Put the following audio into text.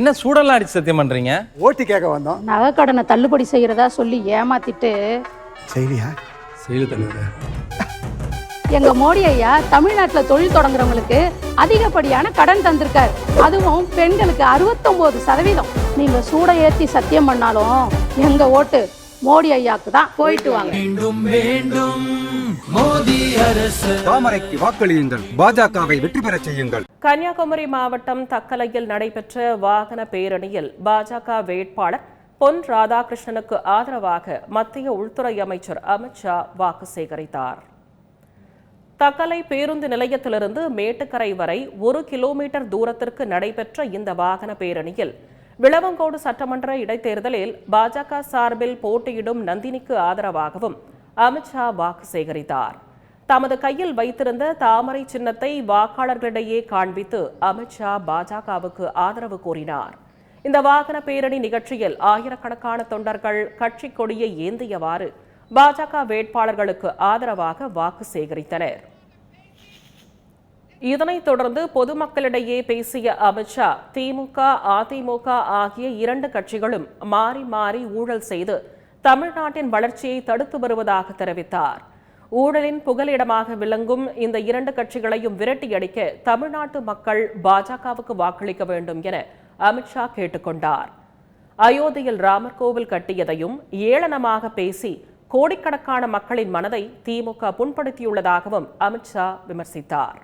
என்ன சூடெல்லாம் அடிச்சு சத்தியம் பண்றீங்க? ஓட்டி கேட்க வந்தோம். நகைக்கடனை தள்ளுபடி செய்யறதா சொல்லி ஏமாத்திட்டு. செய்தியா செய்தி தலைவரே. எங்க மோடி ஐயா தமிழ்நாட்டுல தொழில் தொடங்குறவங்களுக்கு அதிகப்படியான கடன் தந்திருக்காரு. அதுவும் பெண்களுக்கு அறுபத்தொன்பது சதவீதம். நீங்க சூட ஏத்தி சத்தியம் பண்ணாலும் எங்க ஓட்டு மோடி ஐயாக்கு தான் போயிட்டு வாங்க. தாமரைக்கு வாக்களியுங்கள். பாஜகவை வெற்றி பெறச் செய்யுங்கள். கன்னியாகுமரி மாவட்டம் தக்கலையில் நடைபெற்ற வாகன பேரணியில் பாஜக வேட்பாளர் பொன் ராதாகிருஷ்ணனுக்கு ஆதரவாக மத்திய உள்துறை அமைச்சர் அமித்ஷா வாக்கு சேகரித்தார். தக்கலை பேருந்து நிலையத்திலிருந்து மேட்டுக்கரை வரை ஒரு கிலோமீட்டர் தூரத்திற்கு நடைபெற்ற இந்த வாகன பேரணியில் விளவங்கோடு சட்டமன்ற இடைத்தேர்தலில் பாஜக சார்பில் போட்டியிடும் நந்தினிக்கு ஆதரவாகவும் அமித்ஷா வாக்கு சேகரித்தார். தமது கையில் வைத்திருந்த தாமரை சின்னத்தை வாக்காளர்களிடையே காண்பித்து அமித்ஷா பாஜகவுக்கு ஆதரவு கூறினார் இந்த வாகன பேரணி நிகழ்ச்சியில் ஆயிரக்கணக்கான தொண்டர்கள் கட்சி கொடியை ஏந்தியவாறு பாஜக வேட்பாளர்களுக்கு ஆதரவாக வாக்கு சேகரித்தனர். இதனைத் தொடர்ந்து பொதுமக்களிடையே பேசிய அமித்ஷா திமுக அதிமுக ஆகிய இரண்டு கட்சிகளும் மாறி மாறி ஊழல் செய்து தமிழ்நாட்டின் வளர்ச்சியை தடுத்து வருவதாக தெரிவித்தார். ஊழலின் புகலிடமாக விளங்கும் இந்த இரண்டு கட்சிகளையும் விரட்டியடிக்க தமிழ்நாட்டு மக்கள் பாஜகவுக்கு வாக்களிக்க வேண்டும் என அமித்ஷா கேட்டுக்கொண்டார் அயோத்தியில் ராமர் கோவில் கட்டியதையும் ஏளனமாக பேசி கோடிக்கணக்கான மக்களின் மனதை திமுக புண்படுத்தியுள்ளதாகவும் அமித்ஷா விமர்சித்தார்.